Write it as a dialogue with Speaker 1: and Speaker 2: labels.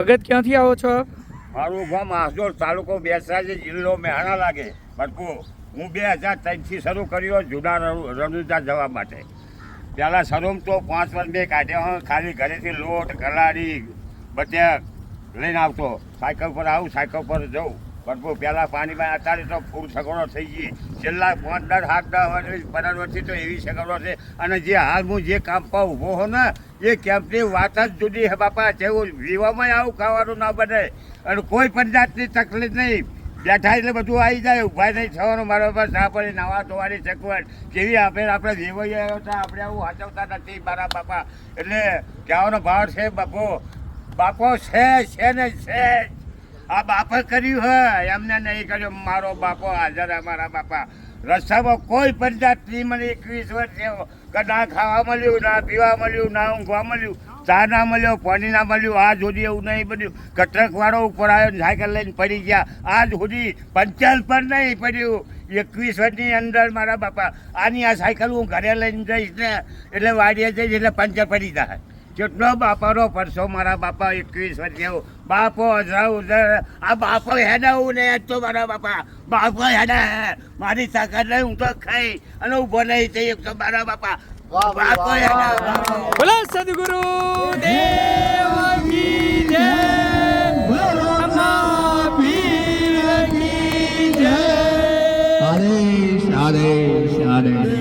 Speaker 1: ભગત ક્યાંથી આવો છો
Speaker 2: મારું ગામ આસડોલ તાલુકો બેસરાજી જિલ્લો મહેણા લાગે. બટકો હું બે હજાર ત્રણથી શરૂ કર્યો જૂના રણ- રણુજા જવા માટે. પહેલાં શરૂમ તો પાંચ વર્ષ બે કાઢ્યા ખાલી ઘરેથી લોટ કલાડી બટેક લઈને આવતો. સાયકલ પર આવું, સાયકલ પર જઉં ભરપૂર પહેલાં પાણીમાં અત્યારે તો ફૂલ સગવડો થઈ ગઈ. છેલ્લા પાંચ, દસ હાથ દસ વર્ષથી તો એવી સગવડો છે. અને જે હાલ હું જે પર ઊભો હો ને, એ કેમ્પની વાત જ જુદી છે બાપા. જેવું વિવામાં આવું ખાવાનું ના બને. અને કોઈ પણ જાતની તકલીફ નહીં. બેઠા એટલે બધું આવી જાય. ઊભા નહીં થવાનું. મારા પર સાપડી નવા ધોવાની સગવડ કેવી આપે આપણે વેવાઈ આવ્યો હતા આપણે આવું હાચવતા નથી મારા બાપા. એટલે કહેવાનો ભાવ છે, બાપો. બાપો છે છે ને છે. આ બાપે કર્યું હે એમને નહીં કર્યું. મારો બાપો હાજર, અમારા મારા બાપા. રસ્તામાં કોઈ પણ જાતની મને એકવીસ વર્ષ કે ના ખાવા મળ્યું, ના પીવા મળ્યું, ના ઊંઘવા મળ્યું, ચા ના મળ્યો, પાણી ના મળ્યું, આ સુધી એવું નહીં બન્યું. કટરક વાળો ઉપર આવ્યો સાયકલ લઈને પડી ગયા. આજ સુધી પંચાલ પર નહીં પડ્યું. એકવીસ વર્ષની અંદર મારા બાપા, આની આ સાયકલ હું ઘરે લઈને જઈશ ને, એટલે વાડીએ જઈશ એટલે પંચર પડી જાય. કેટલો બાપાનો પરસો મારા બાપા એકવીસ વર્ષ જેવો. બાપો જવું આ બાપો હેડાવું ને તો મારા બાપા. બાપો હેડા. મારી તાકાત નહીં હું તો ખાઈ અને ઊભો નહીં થઈ તો મારા બાપા. બાપો હેડા
Speaker 1: બોલો સદગુરુ દેવ કી જય. Hare, Hare, Hare.